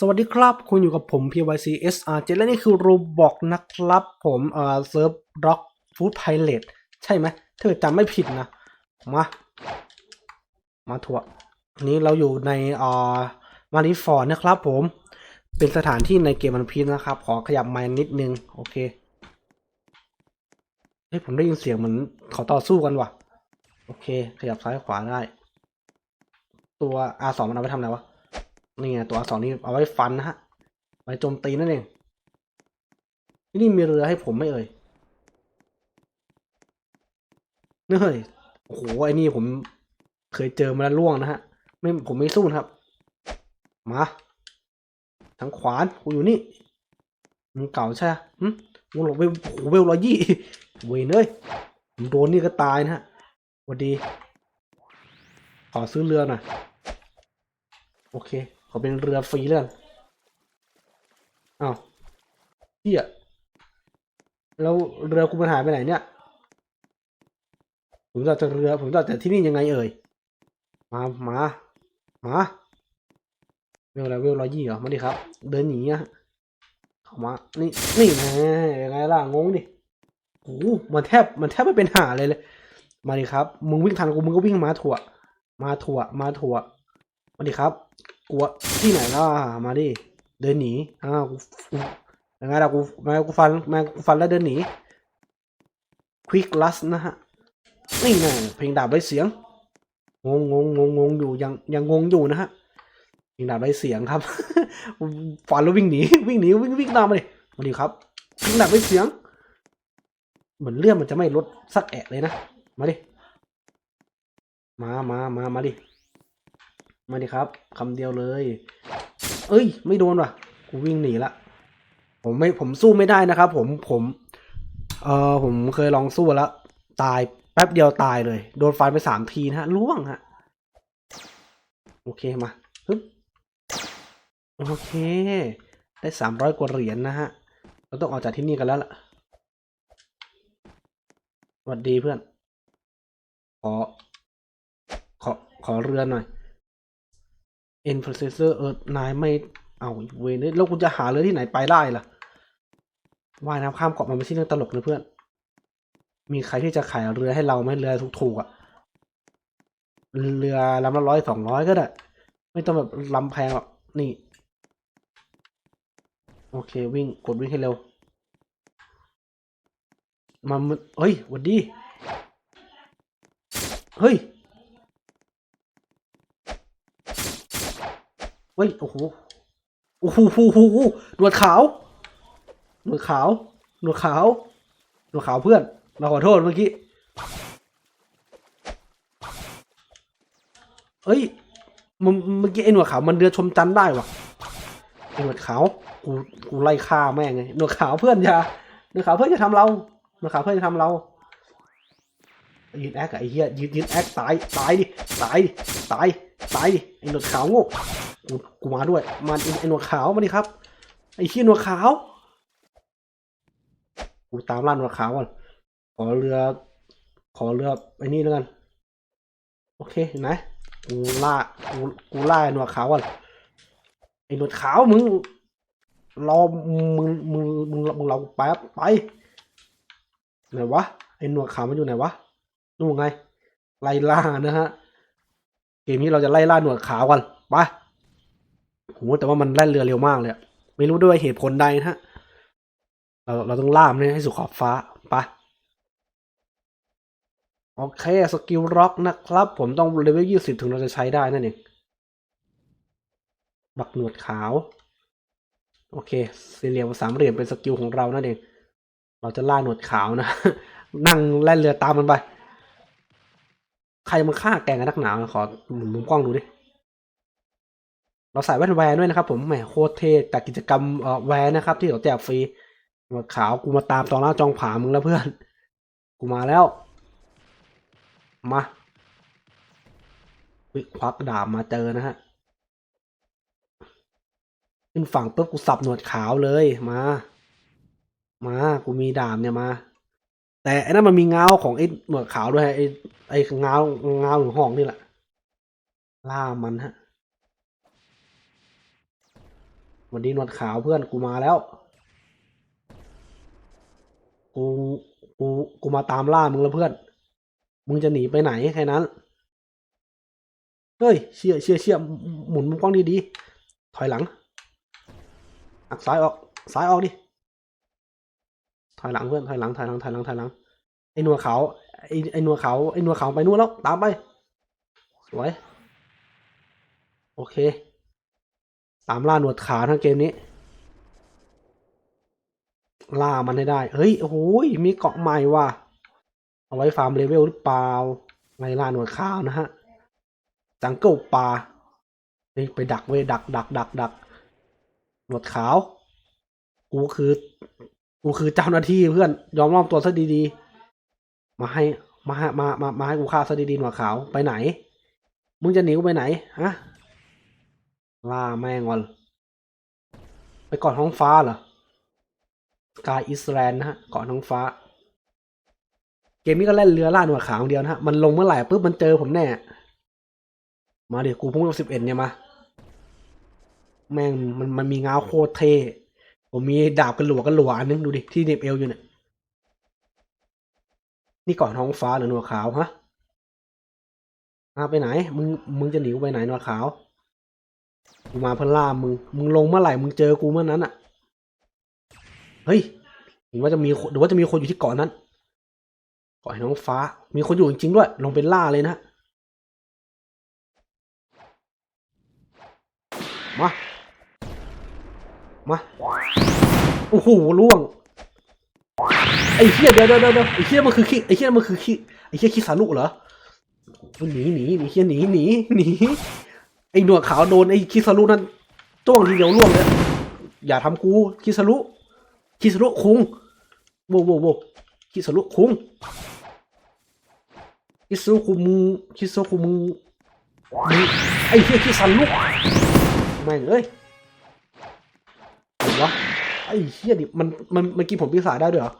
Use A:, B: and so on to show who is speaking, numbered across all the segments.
A: สวัสดีครับ คุณอยู่กับผม PYC SRJ และนี่คือโรบอกนะครับ ผมเอ่อเซิร์ฟร็อกฟู้ดไพเลตใช่ไหมถ้าเกิดจำไม่ผิดนะ มา มาถั่วนนี้เราอยู่ในเอ่อมาริฟอร์ดนะครับผม เป็นสถานที่ในเกมมันพีนะครับ ขอขยับไมค์นิดนึง โอเคเฮ้ยผมได้ยินเสียงเหมือนเขาต่อสู้กันว่ะ โอเค ขยับซ้ายขวาได้ ตัว R2 มันเอาไปทำอะไรวะ นี่ไงตัวอักษรนี้เอาไว้ฟันนะฮะไว้โจมตีนั่นเองที่นี่มีเรือให้ผมไม่เอ่ยนี่เฮ้ยโอ้โหไอ้นี่ผมเคยเจอมาแล้วล่วงนะฮะ ไม่ผมไม่สู้นะครับ มาทางขวานกูอยู่นี่มึงเก่าใช่ไหมมึงหลบเวลโอ้เวลร้อยยี่เวยเนยผมโดนนี่ก็ตายนะฮะสวัสดี ขอซื้อเรือหน่อยโอเค อเป็นเรือฟรีเลยกันอ้าวเฮียแล้วเรือคุณมันหายไปไหนเนี่ย ผมจะจะเรือ ผมจะแต่ที่นี่ยังไงเอ่ย มามามาเวลอะไรเวลร้อยยี่เหรอ มาดิครับ เดินหนีอะเข้ามา นี่ นี่แน่ยังไงล่ะ งงดิโอ้มันแทบ มันแทบไม่เป็นหาเลยเลย มาดิครับ มึงวิ่งทันกู มึงก็วิ่งมาถั่ว มาถั่ว มาถั่ว มาดิครับ กลัวที่ไหนล่ะมาดิเดินหนีอ้าวกูยังไงล่ะกูแม่กูฟันแม่กูฟันแล้วเดินหนี Quick Lust นะฮะนี่ไงเพลงดาบไร้เสียงงงงงงงงอยู่ยังยังงงอยู่นะฮะเพลงดาบไร้เสียงครับฟันแล้ววิ่งหนีวิ่งหนีวิ่งวิ่งตามมาดิมาดิครับเพลงดาบไร้เสียง เหมือนเลื่อนมันจะไม่ลดสักแอะเลยนะมาดิมามามามาดิ มาดิครับคำเดียวเลย เอ้ย ไม่โดนว่ะ กูวิ่งหนีละ ผมไม่ผมสู้ไม่ได้นะครับ ผมผม เออผมเคยลองสู้แล้ว ตายแป๊บเดียวตายเลย โดนฟันไปสามทีนะฮะล่วงฮะ โอเคมาฮึบโอเค ได้สามร้อยกว่าเหรียญนะฮะ เราต้องออกจากที่นี่กันแล้วล่ะสวัสดีเพื่อน ขอ ขอ ขอเรือหน่อย เอ็น processor เออนายไม่เอาเวนยแล้วกูจะหาเรือที่ไหนไปได้ล่ะว่ายน้ำข้ามเกาะมันไม่ใช่เรื่องตลกนะเพื่อน มีใครที่จะขายเรือให้เราไหมเรือถูกๆอะ่ะ เรือลำละร้อยสองร้อยก็ได้ ไม่ต้องแบบลำแพงหรอกนี่ โอเควิ่งกดวิ่งให้เร็วมามันเฮ้ยหวัดดี เฮ้ย เฮ้ย โอ้โห โอ้โหโอ้โหหนวดขาว หนวดขาว หนวดขาว หนวดขาวเพื่อน เราขอโทษเมื่อกี้ เฮ้ยมึงเมื่อกี้ไอ้หนวดขาวมันเดือชมจันได้วะหนวดขาว กู กูไล่ฆ่าแม่งไงหนวดขาวเพื่อนอย่าหนวดขาวเพื่อนจะทำเราหนวดขาวเพื่อนจะทำเรายืนแอคไอ้เหี้ยยืนยืนแอคตาย ตายดิ ตายดิ ตาย ตายดิ ไอ้หนวดขาวโง่ กูมาด้วย มาไอ้หนวดขาวมาดิครับ ไอ้ขี้หนวดขาว กูตามล่าหนวดขาวก่อน ขอเรือ ขอเรือไอ้นี่แล้วกัน โอเคเห็นไหมกูล่า กู กูล่าไอ้หนวดขาวก่อน ไอ้หนวดขาวมึง รอ มึง มึง มึงมึงเราแป๊บไป ไหนวะ ไอ้หนวดขาวมันอยู่ไหนวะ นู่นไง ไล่ล่านะฮะ เกมนี้เราจะไล่ล่าหนวดขาวกันไป โหแต่ว่ามันแล่นเรือเร็วมากเลยไม่รู้ด้วยเหตุผลใดนะฮะ เราเราต้องล่ามเนี่ยให้สู่ขอบฟ้าไปโอเค สกิลร็อกนะครับ ผมต้องเลเวลยี่สิบถึงเราจะใช้ได้นั่นเองบักหนวดขาว โอเค สี่เหลี่ยมสามเหลี่ยมเป็นสกิลของเรานั่นเอง เราจะล่าหนวดขาวนะ นั่งแล่นเรือตามมันไป ใครมาฆ่าแกงกันนักหนาขอหมุนมุมกล้องดูดิ เราใส่แว่นแวร์ด้วยนะครับผมแหมโคตรเท่จากกิจกรรมแวร์นะครับที่เราแจกฟรีหนวดขาวกูมาตามตองล่าจองผามึงแล้วเพื่อน กูมาแล้ว มาวิควักดาบมาเจอนะฮะขึ้นฝั่งปุ๊บกูสับหนวดขาวเลยมา มากูมีดาบเนี่ยมา แต่ไอ้นั่นมันมีเงาของไอ้หนวดขาวด้วยไอ้ไอ้เงาเงาหรือห้องนี่แหละล่ามันฮะ วันดีหนวดขาวเพื่อนกูมาแล้ว กู กู กูมาตามล่ามึงแล้วเพื่อน มึงจะหนีไปไหนแค่นั้น เฮ้ยเชี่ยเชี่ยเชี่ยหมุนมุมกล้องดีๆถอยหลังหักซ้ายออก ซ้ายออกดิ ถอยหลังเพื่อน ถอยหลัง ถอยหลัง ถอยหลัง ถอยหลัง ไอ้หนัวเขาวไอ้ไอ้หนัวเขาวไอ้หนัวเขาวไปนู่นแล้ว ตามไป สวย โอเค ตามล่าหนวดขาวทั้งเกมนี้ ล่ามันให้ได้ เฮ้ยโอ้ยมีเกาะใหม่ว่ะ เอาไว้ฟาร์มเลเวลหรือเปล่าไงล่าหนวดขาวนะฮะ จังเกิลปลาเฮ้ยไปดักเว้ยดักดักดักดักหนวดขาว กูคือ กูคือเจ้าหน้าที่เพื่อน ยอมมอบตัวซะดีๆ มาให้ มาให้มามามาให้กูฆ่าซะดีๆหนวดขาว ไปไหน มึงจะหนีกูไปไหน ฮะ ล่าแม่งวัน ไปเกาะท้องฟ้าเหรอ สกายอิสแลนด์นะฮะ เกาะท้องฟ้า เกมนี้ก็เล่นเรือล่าหนวดขาวเดียวนะฮะ มันลงเมื่อไหร่ปุ๊บมันเจอผมแน่ มาเดี๋ยวกูพุ่งสิบเอ็ดเนี่ยมา แม่งมันมันมีงาโคตรเท ผมมีดาบกระหลวกกระหลวอันนึงดูดิที่เน็บเอวอยู่เนี่ย นี่เกาะท้องฟ้าหรือหนวดขาวฮะมาไปไหน มึง มึงจะหนีกูไปไหนหนวดขาว กูมาเพื่อล่ามึง มึงลงเมื่อไหร่ มึงเจอกูเมื่อนั้นอะ เฮ้ยเห็นว่าจะมีหรือว่าจะมีคนอยู่ที่เกาะนั้นเกาะน้องฟ้า มีคนอยู่จริงๆด้วย ลงเป็นล่าเลยนะ มา มา โอ้โหล่วง ไอ้เหี้ยเดี๋ยวเดี๋ยวเดี๋ยวไอ้เหี้ยมันคือขี้ไอ้เหี้ยมันคือขี้ไอ้เหี้ยขี้สาลุเหรอหนีหนีหนีเหี้ยหนีหนีหนี ไอ้หนวดขาวโดนไอ้คิสรุนั่นจ้วงทีเดียวล่วงเลยอย่าทำกูคิสรุคิสรุคุงโวโวโวคิสรุคุงคิสรุคุมึงคิสรุคุมึงมึงไอ้เหี้ยคิสรุแม่งเอ้ยวะไอ้เหี้ยดิมันมันมันกินผมปีศาจได้ด้วยเหรอ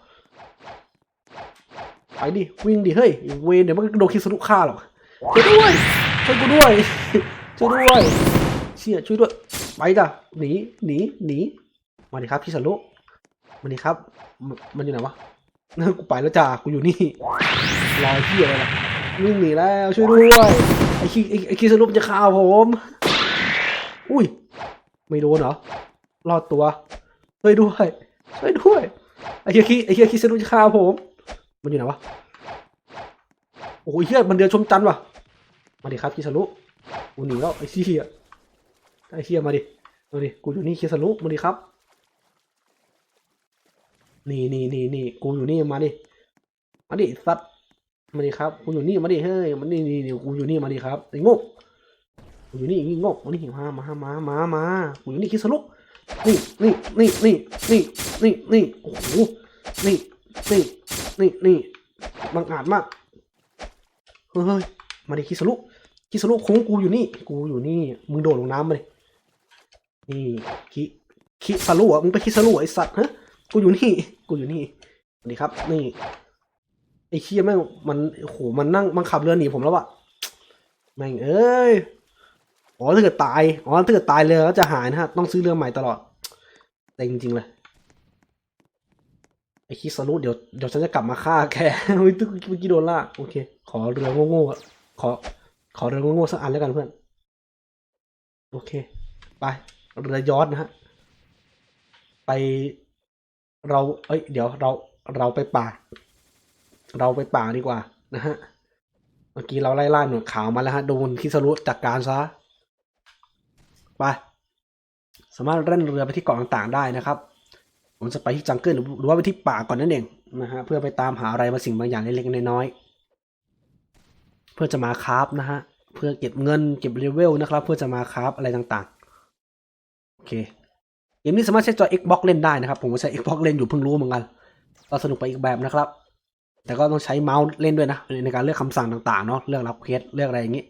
A: ไปดิวิ่งดิเฮ้ยเวนเดี๋ยวมันโดนคิสรุฆ่าหรอกช่วยด้วยช่วยกูด้วย ช่วยด้วยเชี่ยช่วยด้วยไปจ้ะหนีหนีหนีมาดิครับพี่สรุมาดิครับ มันอยู่ไหนวะเออกูไปแล้วจ้ากูอยู่นี่รอที่อะไรล่ะวิ่งหนีแล้วช่วยด้วยไอ้ขี้ไอ้ไอ้ขี้สรุปจะฆ่าผมอุ้ยไม่โดนเหรอรอดตัวช่วยด้วยช่วยด้วยไอ้เฮียขี้ไอ้เฮียขี้สรุปจะฆ่าผม มันอยู่ไหนวะโอ้ยเฮียมันเดือนชมจันวะมาดิครับขี้สรุ กูหนีแล้วไอ้เหี้ยไอ้เหี้ยมาดิมาดิกูอยู่นี่เคิสรุมาดิครับ นี่นี่นี่นี่กูอยู่นี่มาดิมาดิสัตว์มาดิครับกูอยู่นี่มาดิเฮ้ยมันนี่นี่นี่กูอยู่นี่มาดิครับไอ้ง่กูอยู่นี่ไอ้ง่มาดิมามามามามากูอยู่นี่คิสรุนี่นี่นี่นี่นี่นี่นี่โอ้โหนี่นี่นี่นี่บังอาจมากเฮ้ยมาดิคิสรุ คิสรุคุ้งกูอยู่นี่ กูอยู่นี่ มึงโดดลงน้ำมาเลยนี่คิคิสรุอะมึงไปคิสรุไอสัตว์ฮะกูอยู่นี่ กูอยู่นี่สวัสดีครับ นี่ไอ้เคียแม่งมันโหมันนั่งมันขับเรือหนีผมแล้วอะแม่งเอ้ยอ๋อถ้าเกิดตายอ๋อถ้าเกิดตายเรือก็จะหายนะฮะต้องซื้อเรือใหม่ตลอดแต่จริงๆเลยไอ้คิสรุเดี๋ยวเดี๋ยวฉันจะกลับมาฆ่าแกเมื่อกี้โดนล่าโอเค ขอเรือโง่ๆขอ ขอเรือโง่ๆสักอันแล้วกันเพื่อน โอเค ไป เรือยอดนะฮะ ไปเรา เอ้ย เดี๋ยวเราเราไปป่า เราไปป่าดีกว่านะฮะ เมื่อกี้เราไล่ล่าหนวดขาวมาแล้วฮะ โดนคิสรุจัดการซะ ไป สามารถเล่นเรือไปที่เกาะต่างๆได้นะครับผมจะไปที่จังเกิลหรือว่าไปที่ป่าก่อนนั่นเองนะฮะเพื่อไปตามหาอะไรมาสิ่งบางอย่างเล็กๆน้อยๆ เพื่อจะมาคราฟนะฮะเพื่อเก็บเงินเก็บเลเวลนะครับ เพื่อจะมาคราฟอะไรต่างๆโอเคเกมนี้สามารถใช้จอ Xbox เล่นได้นะครับ ผมก็ใช้ Xbox เล่นอยู่เพิ่งรู้เหมือนกันก็สนุกไปอีกแบบนะครับ แต่ก็ต้องใช้เมาส์เล่นด้วยนะในการเลือกคำสั่งต่างๆเนาะเลือกรับเควสเลือกอะไรอย่างนี้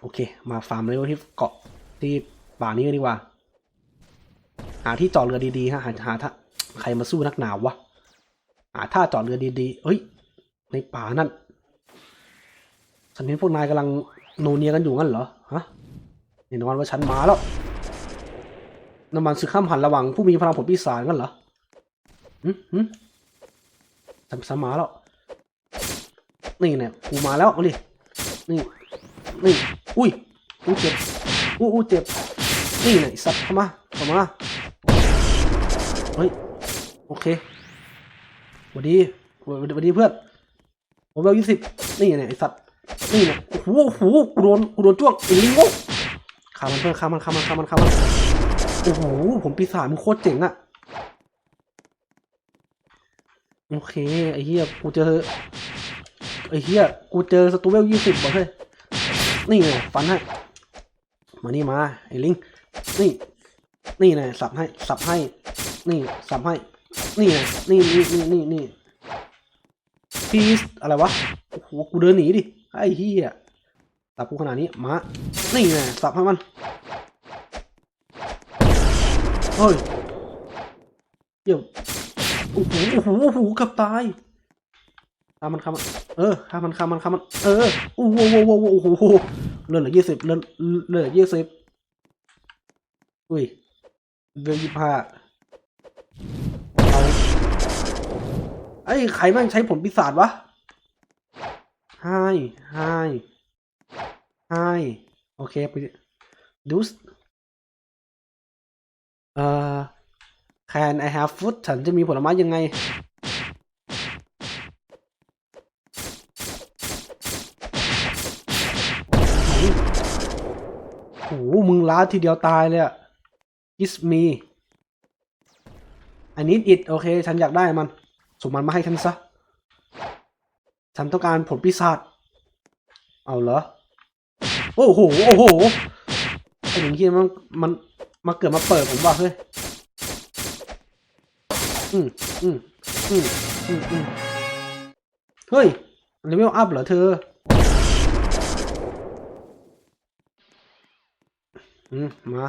A: โอเค มาฟาร์มเลเวลที่เกาะที่ป่านี้ดีกว่า หาที่จอดเรือดีๆฮะหาหาถ้าใครมาสู้นักหนาววะหาท่าจอดเรือดีๆเฮ้ย ในป่านั่น ฉันเห็นพวกนายกำลังโนเนียกันอยู่งั้นเหรอฮะแน่นอนว่าฉันมาแล้วน้ำมันศึกข้ามหันระหว่างผู้มีพลังผลปีศาจกันเหรอหืมหืมทำสมาแล้ว นี่เนี่ยกูมาแล้วเอาดินี่ นี่ อุ้ยอุ้ยเจ็บอุ้ยอุ้ยเจ็บ นี่เนี่ยไอ้สัตว์เข้ามาเข้ามา เฮ้ย โอเคสวัสดีสวัสดีเพื่อน ผมเวลยี่สิบนี่เนี่ยไอสัตว์ นี่เนี่ยโอ้โหโอ้โหกูโดนกูโดนจ้วงไอ้ลิงโง่ขามันเพื่อนขามันขามันขามันขามันโอ้โหผมปีศาจมันโคตรเจ๋งอะโอเคไอ้เหี้ยกูเจอไอ้เหี้ยกูเจอสตูเวลยี่สิบบอกเฮ้ยนี่ไงฟันให้มานี่มาไอ้ลิงนี่ นี่ไงสับให้สับให้ นี่สับให้ นี่ไงนี่นี่นี่นี่นี่พีสอะไรวะโอ้โหกูเดินหนีดิ ไอ้เหี้ยสับกูขนาดนี้มานี่ไงสับให้มันเฮ้ยเดี๋ยวโอ้โหโอ้โหโอ้โหกับตายฆ่ามันฆ่ามันเออฆ่ามันฆ่ามันฆ่ามัน เออโอ้โหโอ้โหโอ้โหโอ้โหเลือดเหลือยี่สิบเลือดเลือดยี่สิบอุ้ยเลือดยี่ห้าเอาไอ้ใครแม่งใช้ผลปีศาจวะ ไฮไฮไฮโอเคไปดูสเอ่อ can I have food ฉันจะมีผลไม้ยังไง โอ้โหมึงล้าทีเดียวตายเลยอะ is me I need it โอเค ฉันอยากได้มัน ส่งมันมาให้ฉันซะ ฉันต้องการผลปีศาจเอาเหรอ โอ้โห โอ้โหไอ้หนึ่งที่มันมันมาเกิดมาเปิดผมว่ะเฮ้ย อืมอืมอืมอืมอืมเฮ้ยเลเวลอัพเหรอเธอ อืม มา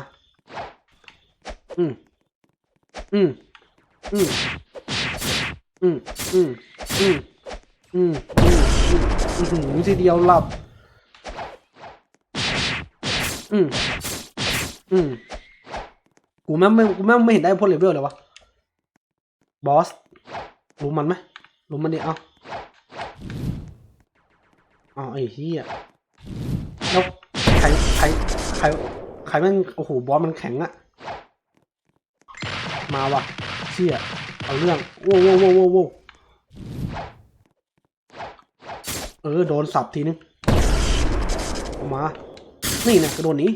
A: อืม อืม อืม อืม อืม อืม อืมอืมอืมอืมทีเดียวหลับ อืมอืมกูแม่งไม่กูแม่งไม่เห็นได้พวกเลเวลเลยวะบอสรู้มันไหมรู้มันดิเอาเอาไอ้เหี้ยแล้วใครใครใครใครแม่งโอ้โหบอสมันแข็งอะมาว่ะเชี่ยเอาเรื่องโว้วโว้วโว้วโว้วโว้ว เออโดนสับทีนึงเอามา นี่นี่ยกระโดดหนี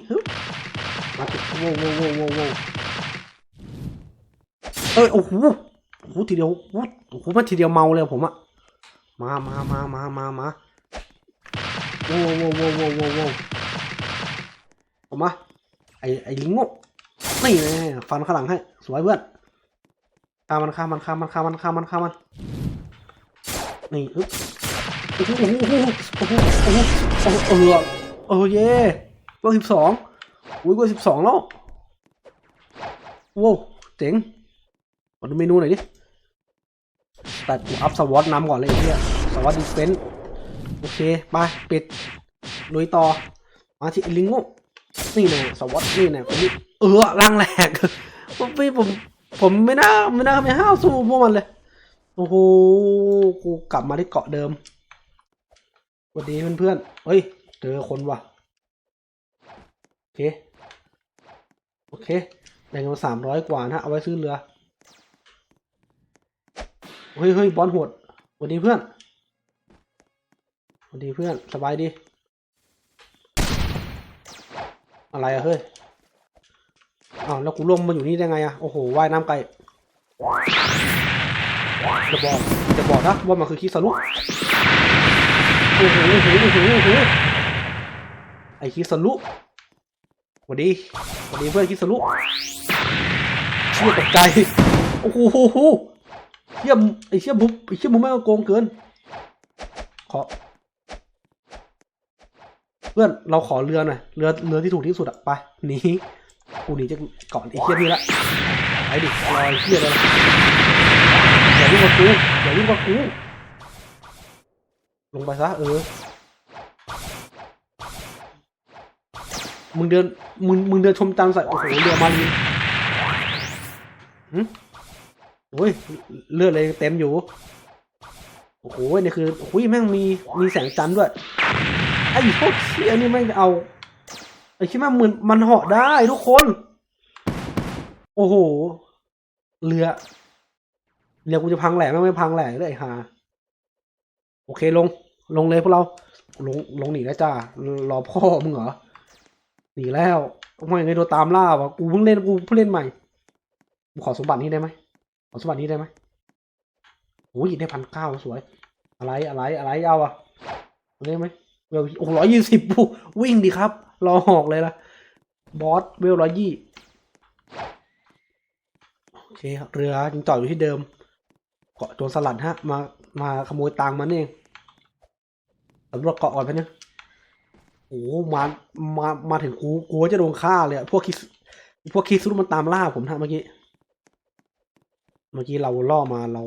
A: มาติโว้วโว้วโว้วโว้วโว้เออโอ้โหโอ้โหทีเดียวโอ้โหมันทีเดียวเมาเลยผมอะมามามามามามาโว้วโว้วโว้วโว้วโว้โว้ออกมาไอไอลิงโง่นี่น่ฟันข้างหลังให้ สวยเพื่อนฆ่ามันฆ่ามันฆ่ามันฆ่ามันฆ่ามันฆ่ามันนี่อึ๊บ โอ้โหโอ้โหโอ้โหโอ้โหเออเออเย่เบอร์สิบสองอุ้ยเบอร์สิบสองแล้วว้าวเจ๋งมาดูเมนูหน่อยดิแต่กูอัพสวอตนำก่อนเลยไอ้เหี้ยสวอตดิเฟนส์โอเคไปปิดลุยต่อ มาที่ลิงโง่นี่แน่สวอตนี่แน่คนนี้เออร่างแหลกผมไม่ผม ผมไม่น่าไม่น่าไม่ห้าวสู้พวกมันเลย โอ้โห กูกลับมาที่เกาะเดิม สวัสดีเพื่อนๆเฮ้ย เจอคนว่ะ โอเค โอเค ได้เงินมาสามร้อยกว่านะเอาไว้ซื้อเรือ เฮ้ยเฮ้ยบอลหดสวัสดีเพื่อนสวัสดีเพื่อน สบายดี อะไรอะเฮ้ย อ้าวแล้วกูล่วงมาอยู่นี่ได้ไงอะโอ้โห ว่ายน้ำไกลจะบอก จะบอกนะว่ามันคือคิสรุ โอ้โหโอ้โหโอ้โหโอ้โหไอคิสรุสวัสดีสวัสดีเพื่อนคิสรุเชี่ยตกใจโอ้โหหเชี่ยมไอเชี่ยบุบไอเชี่ยบุบแม่งโกงเกิน ขอ เพื่อนเราขอเรือหน่อยเรือเรือที่ถูกที่สุดอะไปหนีกูหนีจากเกาะไอเชี่ยนี่ละไปดิรอยเชี่ยเลยอย่าวิ่งกับกูอย่าวิ่งกับกู ลงไปซะเออ มึงเดิน มึง มึงเดินชมจันทร์ใส่โอ้โหเรือมาลีหึโอ้ย เลือดเลยเต็มอยู่ โอ้โหนี่คือโอ้ยแม่งมี มีแสงจันทร์ด้วย ไอ้พวกเชี่ยนี่แม่งเอา ไอ้คิดว่ามันมันเหาะได้ทุกคน โอ้โห เรือ เรือกูจะพังแหล่แม่ไม่พังแหล่เลยไอ้ห่า โอเคลง ลงเลยพวกเรา ลง ลงหนีแล้วจ้ารอพ่อมึงเหรอ หนีแล้วทำไมไงโดนตามล่าวะกูเพิ่งเล่น กูเพิ่งเล่นใหม่ กูขอสมบัตินี้ได้ไหม ขอสมบัตินี้ได้ไหมโอ้ยได้พันเก้าสวย อะไร อะไร อะไรเอาอะเอาได้ไหมเวลโอ้ร้อยยี่สิบปุ๊วิ่งดีครับ รอหอกเลยละบอสเวลร้อยยี่โอเค เรือยังจอดอยู่ที่เดิม เกาะโจรสลัดฮะ มา มาขโมยตังค์มันเอง สำรวจเกาะก่อนไปเนี่ยโอ้มา มา มาถึงกู กูจะโดนฆ่าเลยอะพวกคิดพวกคิดซุมันตามล่าผมท่าเมื่อกี้ เมื่อกี้เราล่อมาเรา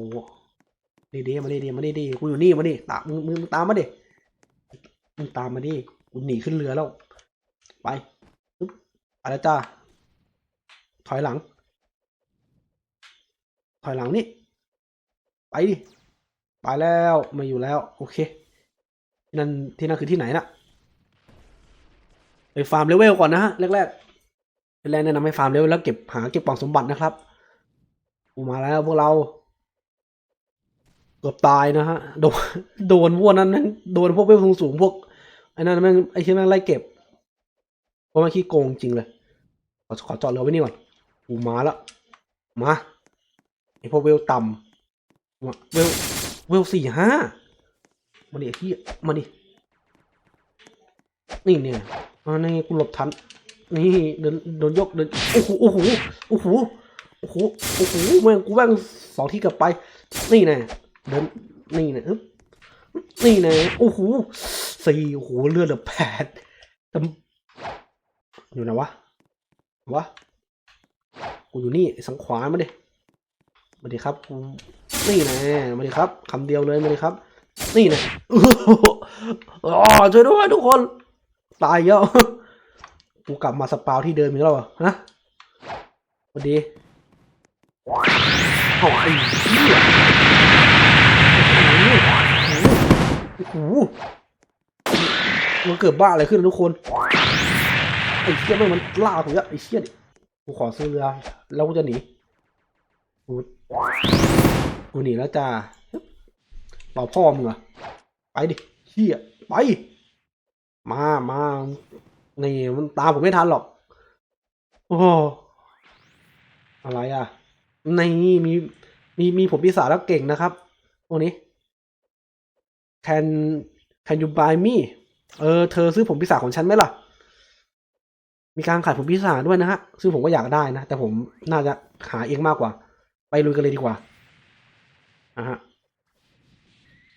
A: ดีดีมาดิดีมาดิดีกูอยู่นี่มาดิตามมึงมึงตามมาดิ มึงตามมาดิกูหนีขึ้นเรือแล้ว ไปปึ๊บไปแล้วจ้า ถอยหลัง ถอยหลังนี่ ไปดิ ไปแล้ว มาอยู่แล้ว โอเค ที่นั่นที่นั่นคือที่ไหนน่ะไปฟาร์มเลเวลก่อนนะฮะแรกๆเป็นแรกแนะนำให้ฟาร์มเลเวลแล้วเก็บหาเก็บกล่องสมบัตินะครับกูมาแล้วพวกเราเกือบตายนะฮะโดนโดนพวกนั้นแม่งโดนพวกเวลสูงสูงพวกไอ้นั่นแม่งไอ้ที่แม่งไล่เก็บเพราะมันขี้โกงจริงเลยขอขอจอดเรือไว้นี่ก่อนกูมาแล้วมาไอ้พวกเวลต่ำเวลเวลสี่ห้า มาดิไอ้ที่มาดินี่เนี่ยอันนี้กูหลบทัน นี่เดินโดนยกเดินโอ้โหโอ้โหโอ้โหโอ้โหโอ้โหแม่งกูแม่งสองที่กือบไป นี่แน่เดินนี่แน่อึ๊บนี่แน่โอ้โหสี่โอ้โหเลือดเหลือแปดแต่อยู่ไหนวะวะกูอยู่นี่สังขวานมาดิมาดิครับกูนี่น่มาดิครับคำเดียวเลยมาดิครับ นี่แน่อ๋อช่วยด้วยทุกคน ตายเยอะกูกลับมาสปาวที่เดิมอีกแล้วหรอฮะสวัสดีเอาไอ้เหี้ยโอ้โหมันเกิดบ้าอะไรขึ้นทุกคน ไอ้เชี่ยมันล่าผมอะไอ้เชี่ยดิกูขอซื้อเรือแล้วกูจะหนี กู กูหนีแล้วจ้า รอพ่อมึงเหรอไปดิเชี่ยไป มามานี่มันตามผมไม่ทันหรอก โอ้อะไรอะในมีมีมีผมปีศาจแล้วเก่งนะครับพวกนี้ can can you buy me เออเธอซื้อผมปีศาจของฉันไหมล่ะ มีการขายผมปีศาจด้วยนะฮะ ซึ่งผมก็อยากได้นะ แต่ผมน่าจะหาเองมากกว่า ไปลุยกันเลยดีกว่าอะฮะ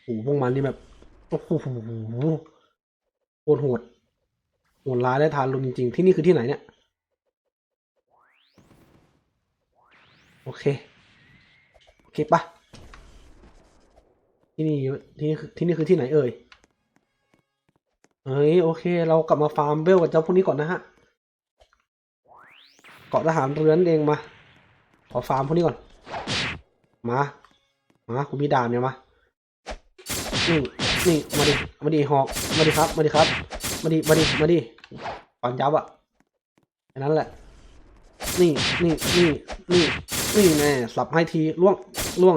A: โอ้โหพวกมันนี่แบบโอ้โหโหดโหดโหดร้ายและทารุณจริง ๆ ที่นี่คือที่ไหนเนี่ย โอเค โอเคปะที่นี่ที่นี่คือที่นี่คือที่ไหนเอ่ยเฮ้ยโอเค เรากลับมาฟาร์มเวลกับเจ้าพวกนี้ก่อนนะฮะเกาะทหารเรือนเองมา ขอฟาร์มพวกนี้ก่อน มา มาคุณมีดามเนี่ยมา นี่นี่มาดิมาดิหอกมาดิครับมาดิครับมาดิมาดิมาดิปันยับอะแค่นั้นแหละ นี่นี่นี่นี่นี่แน่สับให้ทีล่วงล่วง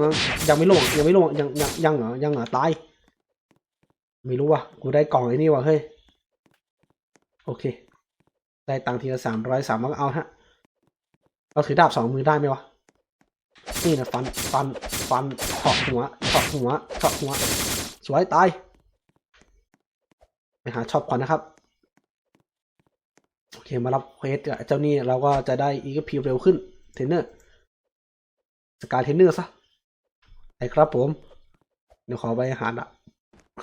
A: ยังไม่ล่วงยังไม่ล่วงยังยังยังเหรอยังเหรอตายไม่รู้ว่ะกูได้กล่องไอ้นี่ว่ะเฮ้ยโอเค ได้ตังค์ทีละสามร้อยสามร้อยเอาฮะเราถือดาบสองมือได้ไหมวะนี่นะฟันฟันฟันเฉาะหัวเฉาะหัวเฉาะหัว สวยตาย ไปหาช็อปก่อนนะครับ โอเค มารับเควสเจ้านี่เราก็จะได้อีกพีเร็วขึ้น เทรนเนอร์ สกายเทรนเนอร์ซะไอ้ครับผม เดี๋ยวขอไปหาดะ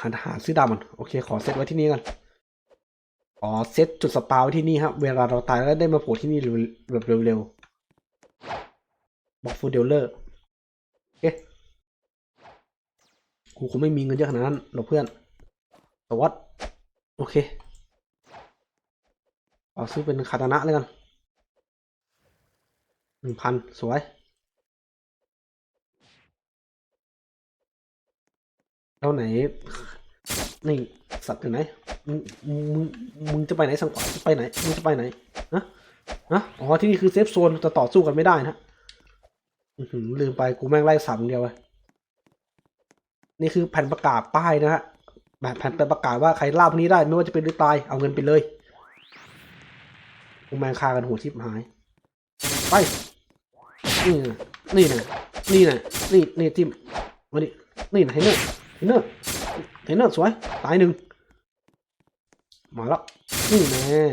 A: หาหาซื้อดามัน โอเค ขอเซตไว้ที่นี่กันขอเซตจุดสปาวไว้ที่นี่ครับ เวลาเราตายแล้วได้มาโผล่ที่นี่แบบเร็วๆบอกฟูเดลเลอร์ โอเค กูคงไม่มีเงินเยอะขนาดนั้นหรอกเพื่อนแต่ว่าโอเคเอาซื้อเป็นคาตานะเลยกันหนึ่งพันสวย แล้วไหน นี่สัตว์อยู่ไหน มึงมึงจะไปไหนสังกัดไปไหน มึงจะไปไหนนะนะอ๋อ ที่นี่คือเซฟโซนจะต่อสู้กันไม่ได้นะลืมไป กูแม่งไล่สัตว์เดียวเลย นี่คือแผ่นประกาศป้ายนะฮะแบบแผ่นประกาศว่าใครล่าพวกนี้ได้ไม่ว่าจะเป็นหรือตายเอาเงินไปเลยกูแมงฆ่ากันหัวชิบหาย ไป นี่นะนี่นะนี่นะนี่นี่ทิมมาดินี่นะเทนเนอร์เทนเนอร์เทนเนอร์สวยตายหนึ่งมาแล้วนี่แน่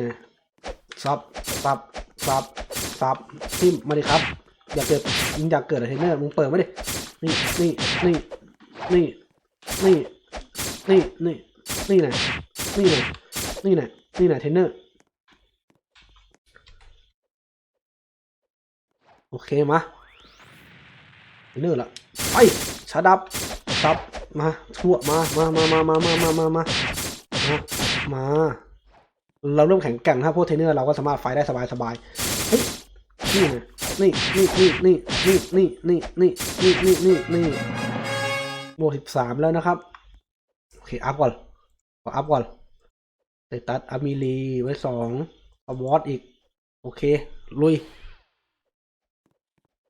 A: ซับซับซับซับทิมมาดิครับ อยากเกิดมึงอยากเกิดอะไรเทนเนอร์มึงเปิดมาดินี่นี่นี่ นี่ นี่ นี่ นี่ นี่นะนี่นะนี่นะนี่นะเทนเนอร์ โอเคมาเนื้อละไปชาดับซับ มาชั่วมามา มามามามามามามามา เราเริ่มแข็งแกร่งนะครับพวกเทนเนอร์เราก็สามารถไฟได้สบายสบายเฮ้ยนี่นะนี่นี่นี่นี่นี่นี่นี่นี่นี่นี่ นี่นี่บสิบสามแล้วนะครับ โอเค อัพก่อนขออัพก่อนเตตัสอามิลีไว้สองอวอตอีก โอเค ลุย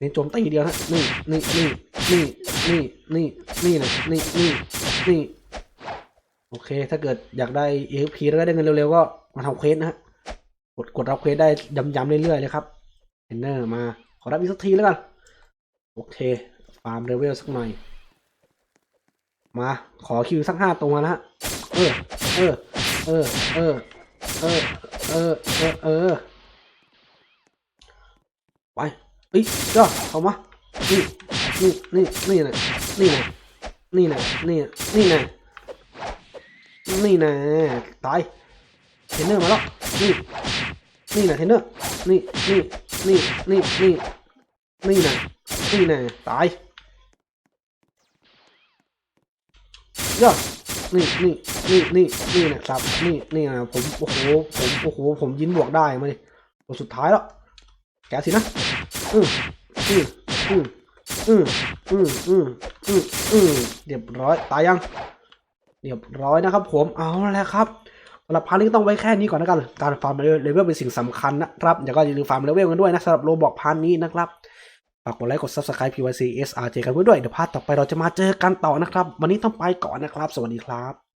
A: นี่โจมตีเดียวฮะนี่นี่นี่นี่นี่นี่นี่นะนี่นี่นี่โอเค ถ้าเกิดอยากได้ EXP แล้วก็ได้เงินเร็วๆ ก็มาทำเควสนะฮะ กดกดรับเควสได้ย้ำๆเรื่อยๆเลยครับเห็นเนอร์มา ขอรับอีกสักทีแล้วกัน โอเค ฟาร์มเลเวลสักหน่อย มาขอคิวสักห้าตัวนะฮะเออเออเออเออเออเออเออเออไปเฮ้ยเจ้าเข้ามานี่นี่นี่นี่นะนี่นะนี่นะนี่นะนี่นะนี่นะตายเทรนเนอร์มาแล้วนี่นี่นะเทรนเนอร์นี่นี่นี่นี่นี่นี่นะนี่นะตาย เจ้านี่นี่นี่นี่นี่นะครับ นี่นี่นะผมโอ้โหผมโอ้โหผมยินบวกได้มาดิตัวสุดท้ายแล้วแกสินะอืมอืมอืมอืมอืมอืมอืมอืมเรียบร้อยตายยังเรียบร้อยนะครับ ผมเอาแล้วครับสำหรับพาร์ทนี้ต้องไว้แค่นี้ก่อนนะกันการฟาร์มเลเวลเป็นสิ่งสำคัญนะครับอย่าก็อย่าลืมฟาร์มเลเวลกันด้วยนะสำหรับโรบอกพาร์ทนี้นะครับ ฝากกดไลค์กด subscribe PYC SRJ กันไว้ด้วย เดี๋ยวพาร์ทต่อไปเราจะมาเจอกันต่อนะครับ วันนี้ต้องไปก่อนนะครับ สวัสดีครับ